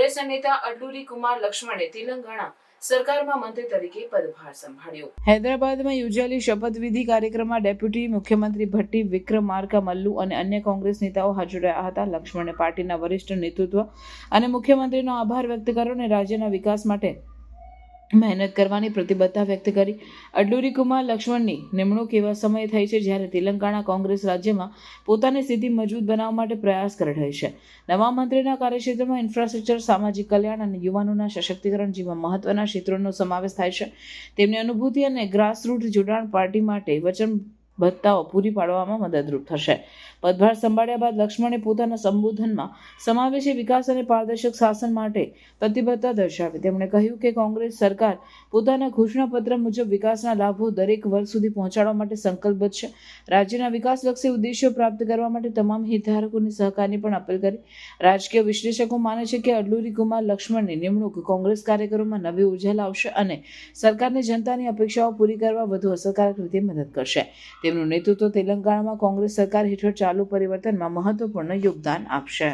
કોંગ્રેસના નેતા અડ્ડુરી કુમાર લક્ષ્મણે તેલંગાણા સરકારમાં મંત્રી તરીકે પદભાર સંભાળ્યો. હૈદરાબાદમાં યોજાયેલી શપથવિધિ કાર્યક્રમમાં ડેપ્યુટી મુખ્યમંત્રી ભટ્ટી વિક્રમાર્કા મલ્લુ અને અન્ય કોંગ્રેસ નેતાઓ હાજર રહ્યા હતા. લક્ષ્મણે પાર્ટીના વરિષ્ઠ નેતૃત્વ અને મુખ્યમંત્રીનો આભાર વ્યક્ત કર્યો અને રાજ્યના વિકાસ માટે મહેનત કરવાની પ્રતિબદ્ધતા વ્યક્ત કરી. અડ્ડુરી કુમાર લક્ષ્મણની નિમણૂક એવા સમયે થઈ છે જ્યારે તેલંગાણા કોંગ્રેસ રાજ્યમાં પોતાની સ્થિતિ મજબૂત બનાવવા માટે પ્રયાસ કરી રહી છે. નવા મંત્રીના કાર્યક્ષેત્રમાં ઇન્ફ્રાસ્ટ્રક્ચર, સામાજિક કલ્યાણ અને યુવાનોના સશક્તિકરણ જેવા મહત્વના ક્ષેત્રોનો સમાવેશ થાય છે. તેમની અનુભૂતિ અને ગ્રાસરૂટ જોડાણ પાર્ટી માટે વચનબદ્ધતાઓ પૂરી પાડવામાં મદદરૂપ થશે. પદભાર સંભાળ્યા બાદ લક્ષ્મણે પોતાના સંબોધનમાં સમાવેશી વિકાસ અને પારદર્શક શાસન માટે પ્રતિબદ્ધતા દર્શાવી. તેમણે કહ્યું કે કોંગ્રેસ સરકાર પોતાના ઘોષણાપત્ર મુજબ વિકાસના લાભો દરેક વર્ગ સુધી પહોંચાડવા માટે સંકલ્પબદ્ધ છે. રાજ્યના વિકાસલક્ષી ઉદ્દેશ્યો પ્રાપ્ત કરવા માટે તમામ હિતધારકોની સહકારની પણ અપીલ કરી. રાજકીય વિશ્લેષકો માને છે કે અડલુરી કુમાર લક્ષ્મણની નિમણૂક કોંગ્રેસ કાર્યકરોમાં નવી ઊર્જા લાવશે અને સરકારની જનતાની અપેક્ષાઓ પૂરી કરવા વધુ અસરકારક રીતે મદદ કરશે. તેમનું નેતૃત્વ તેલંગાણામાં કોંગ્રેસ સરકાર હેઠળ ચાલુ પરિવર્તનમાં મહત્વપૂર્ણ યોગદાન આપશે.